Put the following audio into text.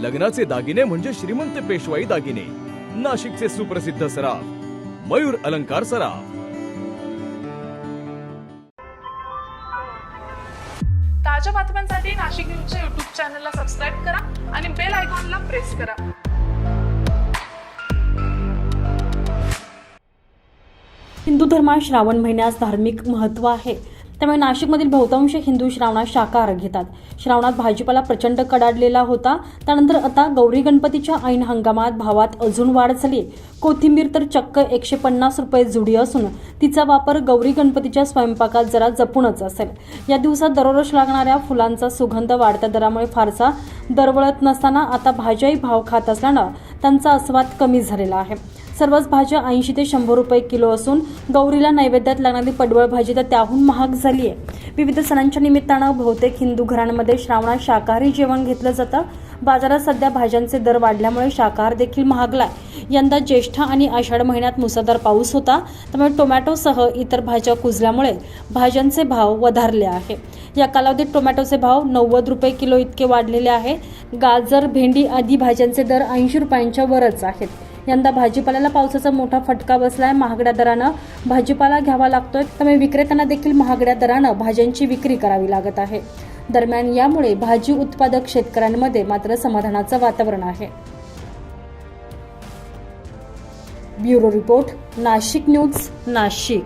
लग्नाचे दागिने म्हणजे श्रीमंत पेशवाई दागिने. नाशिकचे सुप्रसिद्ध सराफ मयूर अलंकार सराफ. ताज्या बातम्यांसाठी नाशिक न्यूजच्या युट्यूब चॅनलला सबस्क्राईब करा आणि बेल आयकॉनला प्रेस करा. हिंदू धर्मात श्रावण महिन्यास धार्मिक महत्त्व आहे. त्यामुळे नाशिकमधील बहुतांश हिंदू श्रावणात शाकाहार घेतात. श्रावणात भाजीपाला प्रचंड कडाडलेला होता. त्यानंतर आता गौरी गणपतीच्या ऐन हंगामात भावात अजून वाढ झाली कोथिंबीर तर चक्क एकशे पन्नास रुपये जुडी असून तिचा वापर गौरी गणपतीच्या स्वयंपाकात जरा जपूनच असेल. या दिवसात दररोज लागणाऱ्या फुलांचा सुगंध वाढत्या दरामुळे फारसा दरवळत नसताना आता भाज्याही भाव खात असल्यानं त्यांचा अस्वाद कमी झालेला आहे. सर्वच भाज्या ऐंशी ते शंभर रुपये किलो असून गौरीला नैवेद्यात लागणारी पडवळ भाजी तर त्याहून महाग झाली आहे. विविध सणांच्या निमित्तानं बहुतेक हिंदू घरांमध्ये श्रावणात शाकाहारी जेवण घेतलं जातं. बाजारात सध्या भाज्यांचे दर वाढल्यामुळे शाकाहार देखील महागलाय. यंदा ज्येष्ठ आणि आषाढ महिन्यात मुसळधार पाऊस होता. त्यामुळे टोमॅटोसह इतर भाज्या कुजल्यामुळे भाज्यांचे भाव वधारले आहे. या कालावधीत टोमॅटोचे भाव नव्वद रुपये किलो इतके वाढलेले आहे. गाजर भेंडी आदी भाज्यांचे दर ऐंशी रुपयांच्या वरच आहेत. यंदा भाजीपाल्याला पावसाचा मोठा फटका बसलाय. महागड्या दरानं भाजीपाला घ्यावा लागतोय. त्यामुळे विक्रेत्यांना देखील महागड्या दरानं भाज्यांची विक्री करावी लागत आहे. दरम्यान यामुळे भाजी उत्पादक शेतकऱ्यांमध्ये मात्र समाधानाचं वातावरण आहे. Bureau report Nashik news Nashik.